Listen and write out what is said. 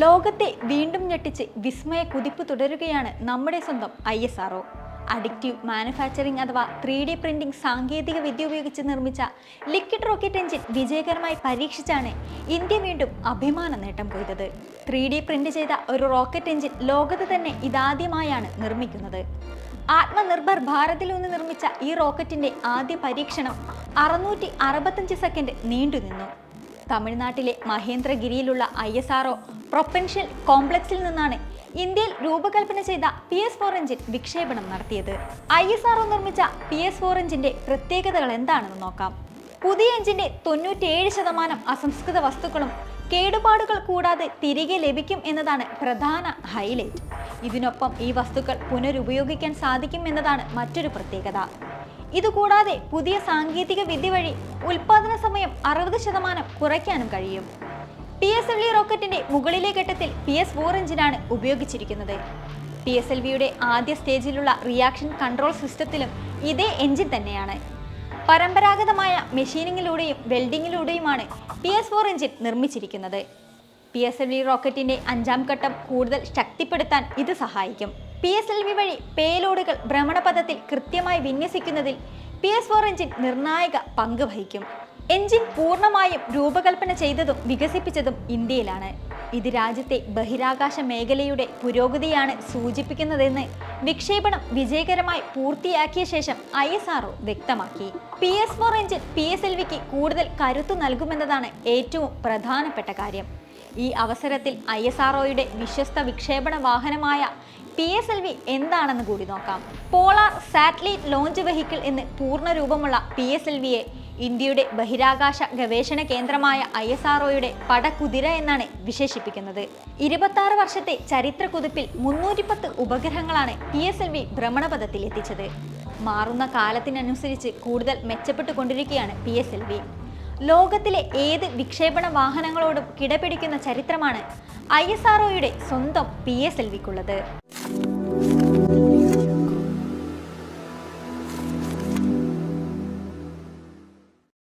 ലോകത്തെ വീണ്ടും ഞെട്ടിച്ച് വിസ്മയ കുതിപ്പ് തുടരുകയാണ് നമ്മുടെ സ്വന്തം ഐ എസ് ആർ അഡിക്റ്റീവ് മാനുഫാക്ചറിംഗ് അഥവാ ത്രീ ഡി പ്രിന്റിംഗ് സാങ്കേതിക വിദ്യ ഉപയോഗിച്ച് നിർമ്മിച്ച ലിക്വിഡ് റോക്കറ്റ് എഞ്ചിൻ വിജയകരമായി പരീക്ഷിച്ചാണ് ഇന്ത്യ വീണ്ടും അഭിമാന നേട്ടം കൊയ്തത്. ത്രീ ഡി പ്രിന്റ് ചെയ്ത ഒരു റോക്കറ്റ് എഞ്ചിൻ ലോകത്ത് തന്നെ ഇതാദ്യമായാണ് നിർമ്മിക്കുന്നത്. ആത്മനിർഭർ ഭാരതിൽ നിന്ന് നിർമ്മിച്ച ഈ റോക്കറ്റിന്റെ ആദ്യ പരീക്ഷണം അറുന്നൂറ്റി സെക്കൻഡ് നീണ്ടുനിന്നു. തമിഴ്നാട്ടിലെ മഹേന്ദ്രഗിരിയിലുള്ള I S R O propulsion കോംപ്ലക്സിൽ നിന്നാണ് ഇന്ത്യയിൽ രൂപകൽപ്പന ചെയ്ത പി എസ് ഫോർ എഞ്ചിൻ വിക്ഷേപണം നടത്തിയത്. ഐ എസ് ആർഒ നിർമ്മിച്ച പി എസ് ഫോർ എഞ്ചിന്റെ പ്രത്യേകതകൾ എന്താണെന്ന് നോക്കാം. പുതിയ എഞ്ചിന്റെ തൊണ്ണൂറ്റിയേഴ് ശതമാനം അസംസ്കൃത വസ്തുക്കളും കേടുപാടുകൾ കൂടാതെ തിരികെ ലഭിക്കും എന്നതാണ് പ്രധാന ഹൈലൈറ്റ്. ഇതിനൊപ്പം ഈ വസ്തുക്കൾ പുനരുപയോഗിക്കാൻ സാധിക്കും എന്നതാണ് മറ്റൊരു പ്രത്യേകത. ഇതുകൂടാതെ പുതിയ സാങ്കേതിക വിദ്യ വഴി ഉൽപാദന സമയം അറുപത് ശതമാനം കുറയ്ക്കാനും കഴിയും. പി എസ് എൽ വി റോക്കറ്റിന്റെ മുകളിലെ ഘട്ടത്തിൽ പി എസ് ഫോർ എഞ്ചിനാണ് ഉപയോഗിച്ചിരിക്കുന്നത്. പി എസ് എൽ വിയുടെ ആദ്യ സ്റ്റേജിലുള്ള റിയാക്ഷൻ കൺട്രോൾ സിസ്റ്റത്തിലും ഇതേ എഞ്ചിൻ തന്നെയാണ്. പരമ്പരാഗതമായ മെഷീനിങ്ങിലൂടെയും വെൽഡിങ്ങിലൂടെയുമാണ് പി എസ് ഫോർ എഞ്ചിൻ നിർമ്മിച്ചിരിക്കുന്നത്. പി എസ് എൽ വി റോക്കറ്റിന്റെ അഞ്ചാം ഘട്ടം കൂടുതൽ ശക്തിപ്പെടുത്താൻ ഇത് സഹായിക്കും. പി എസ് എൽ വി വഴി പേലോഡുകൾ ഭ്രമണപഥത്തിൽ കൃത്യമായി വിന്യസിക്കുന്നതിൽ പി എസ് ഫോർ എഞ്ചിൻ നിർണായക പങ്ക് വഹിക്കും. എഞ്ചിൻ പൂർണമായും രൂപകൽപ്പന ചെയ്തതും വികസിപ്പിച്ചതും ഇന്ത്യയിലാണ്. ഇത് രാജ്യത്തെ ബഹിരാകാശ മേഖലയുടെ പുരോഗതിയാണ് സൂചിപ്പിക്കുന്നതെന്ന് വിക്ഷേപണം വിജയകരമായി പൂർത്തിയാക്കിയ ശേഷം ഐ എസ് ആർഒ വ്യക്തമാക്കി. P S four engine P S L വിക്ക് കൂടുതൽ കരുത്തു നൽകുമെന്നതാണ് ഏറ്റവും പ്രധാനപ്പെട്ട കാര്യം. ഈ അവസരത്തിൽ ഐ എസ് ആർഒയുടെ വിശ്വസ്ത വിക്ഷേപണ വാഹനമായ പി എസ് എൽ വി എന്താണെന്ന് കൂടി നോക്കാം. പോളാർ സാറ്റലൈറ്റ് ലോഞ്ച് വെഹിക്കിൾ എന്ന് പൂർണ രൂപമുള്ള പി എസ് എൽ വിയെ ഇന്ത്യയുടെ ബഹിരാകാശ ഗവേഷണ കേന്ദ്രമായ ഐ എസ് ആർഒയുടെ പടക്കുതിര എന്നാണ് വിശേഷിപ്പിക്കുന്നത്. ഇരുപത്തി വർഷത്തെ ചരിത്ര കുതിപ്പിൽ മുന്നൂറ്റിപ്പത്ത് ഉപഗ്രഹങ്ങളാണ് പി എസ് എൽ വി ഭ്രമണപഥത്തിൽ എത്തിച്ചത്. മാറുന്ന കാലത്തിനനുസരിച്ച് കൂടുതൽ മെച്ചപ്പെട്ടുകൊണ്ടിരിക്കുകയാണ് പി എസ് എൽ വി. ലോകത്തിലെ ഏത് വിക്ഷേപണ വാഹനങ്ങളോടും കിടപിടിക്കുന്ന ചരിത്രമാണ് ഐ എസ് ആർഒയുടെ സ്വന്തം പി എസ് എൽ വിക്കുള്ളത്.